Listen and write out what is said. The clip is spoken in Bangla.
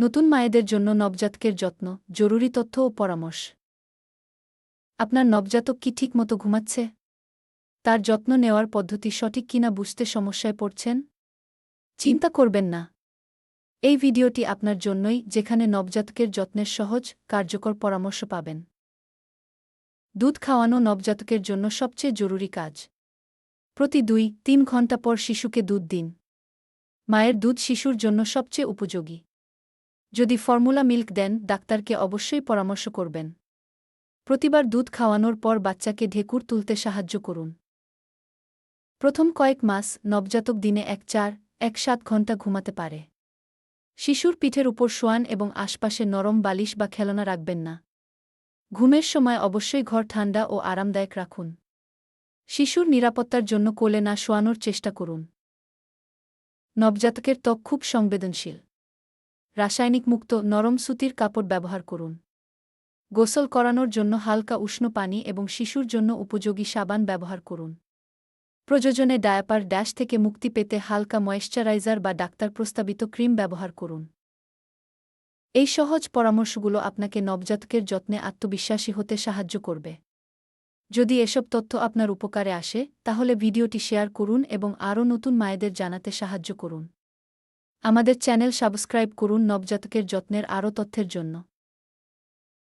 নতুন মায়েদের জন্য নবজাতকের যত্ন, জরুরি তথ্য ও পরামর্শ। আপনার নবজাতক কি ঠিকমতো ঘুমাচ্ছে? তার যত্ন নেওয়ার পদ্ধতি সঠিক কিনা বুঝতে সমস্যায় পড়ছেন? চিন্তা করবেন না। এই ভিডিওটি আপনার জন্যই, যেখানে নবজাতকের যত্নের সহজ, কার্যকর পরামর্শ পাবেন। দুধ খাওয়ানো নবজাতকের জন্য সবচেয়ে জরুরি কাজ। প্রতি দুই, তিন ঘণ্টা পর শিশুকে দুধ দিন। মায়ের দুধ শিশুর জন্য সবচেয়ে উপযোগী। যদি ফর্মুলা মিল্ক দেন, ডাক্তারকে অবশ্যই পরামর্শ করবেন। প্রতিবার দুধ খাওয়ানোর পর বাচ্চাকে ঢেকুর তুলতে সাহায্য করুন। প্রথম কয়েক মাস নবজাতক দিনে এক চার, এক সাত ঘণ্টা ঘুমাতে পারে। শিশুর পিঠের উপর শোয়ান এবং আশপাশে নরম বালিশ বা খেলনা রাখবেন না। ঘুমের সময় অবশ্যই ঘর ঠান্ডা ও আরামদায়ক রাখুন। শিশুর নিরাপত্তার জন্য কোলে না শোয়ানোর চেষ্টা করুন। নবজাতকের ত্বক খুব সংবেদনশীল। রাসায়নিক মুক্ত নরম সুতির কাপড় ব্যবহার করুন। গোসল করানোর জন্য হালকা উষ্ণ পানি এবং শিশুর জন্য উপযোগী সাবান ব্যবহার করুন। প্রয়োজনে ডায়াপার ড্যাশ থেকে মুক্তি পেতে হালকা ময়েশ্চারাইজার বা ডাক্তার প্রস্তাবিত ক্রিম ব্যবহার করুন। এই সহজ পরামর্শগুলো আপনাকে নবজাতকের যত্নে আত্মবিশ্বাসী হতে সাহায্য করবে। যদি এসব তথ্য আপনার উপকারে আসে, তাহলে ভিডিওটি শেয়ার করুন এবং আরও নতুন মায়েদের জানাতে সাহায্য করুন। আমাদের চ্যানেল সাবস্ক্রাইব করুন নবজাতকের যত্নের আরও তথ্যের জন্য।